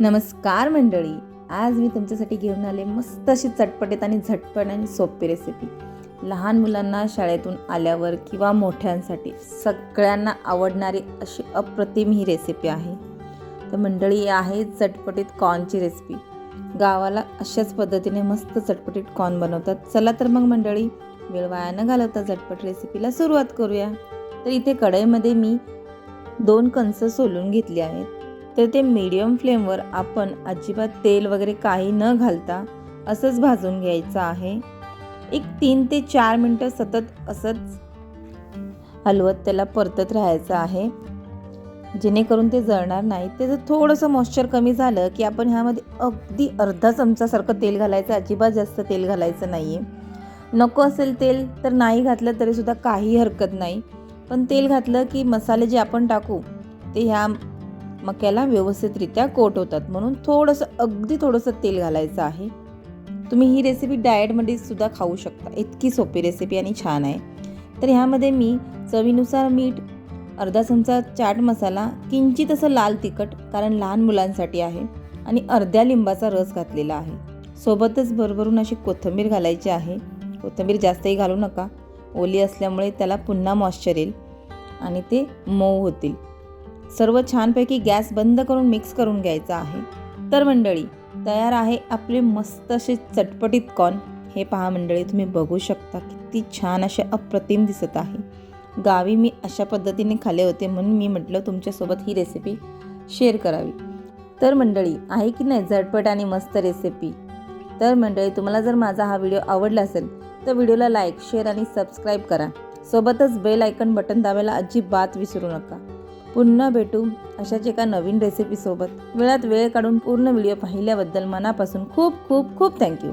नमस्कार मंडळी. आज मी तुमच्यासाठी घेऊन आले मस्त अशी चटपटीत आणि झटपट आणि सोपी रेसिपी लहान मुलांना शाळेतून आल्यावर किंवा मोठ्यांसाठी सगळ्यांना आवडणारी अशी अप्रतिम ही रेसिपी आहे. तर मंडळी आहे चटपटीत कॉर्नची रेसिपी गावाला अशाच पद्धतीने मस्त चटपटीत कॉर्न बनवतात. चला तर मग मंडळी वेळ वाया न घालवता झटपट रेसिपीला सुरुवात करूया. तर इथे कढईमध्ये मी दोन कंस सोलून घेतली आहेत. तर ते मीडियम फ्लेमवर आपण अजिबात तेल वगैरे काही न घालता असंच भाजून घ्यायचं आहे. एक तीन ते चार मिनटं सतत असंच हलवत त्याला परतत राहायचं आहे. जेणेकरून ते जळणार नाही. त्याचं थोडंसं मॉइश्चर कमी झालं की आपण ह्यामध्ये अगदी अर्धा चमचासारखं तेल घालायचं अजिबात जास्त तेल घालायचं नाही आहे नको असेल तेल तर नाही घातलं तरीसुद्धा काही हरकत नाही. पण तेल घातलं की मसाले जे आपण टाकू ते ह्या मक्याला व्यवस्थितरित्या कोट होतात. म्हणून थोडंसं अगदी थोडंसं तेल घालायचं आहे. तुम्ही ही रेसिपी डाएटमध्ये सुद्धा खाऊ शकता. इतकी सोपी रेसिपी आणि छान आहे. तर ह्यामध्ये मी चवीनुसार मीठ अर्धा चमचा चाट मसाला किंचित असं लाल तिखट कारण लहान मुलांसाठी आहे आणि अर्ध्या लिंबाचा रस घातलेला आहे. सोबतच भरभरून अशी कोथिंबीर घालायची आहे. कोथिंबीर जास्तही घालू नका. ओली असल्यामुळे त्याला पुन्हा मॉइश्चर येईल आणि ते मऊ होतील. सर्व छानपैकी गॅस बंद करून मिक्स करून घ्यायचा आहे. तर मंडळी तयार आहे आपले मस्त असे चटपटीत कॉर्न. हे पहा मंडळी तुम्ही बघू शकता किती छान असे अप्रतिम दिसत आहे. गावी मी अशा पद्धतीने खाले होते म्हणून मी म्हटलं तुमच्यासोबत ही रेसिपी शेअर करावी. तर मंडळी आहे की नाही झटपट आणि मस्त रेसिपी तर मंडळी तुम्हाला जर माझा हा व्हिडिओ आवडला असेल तर व्हिडिओला लाईक शेअर आणि सबस्क्राईब करा. सोबतच बेल आयकन बटन दाबायला अजिबात विसरू नका. पुन्हा भेटू अशाच एका नवीन रेसिपीसोबत वेळात वेळ काढून पूर्ण व्हिडिओ पाहिल्याबद्दल मनापासून खूप खूप खूप थँक्यू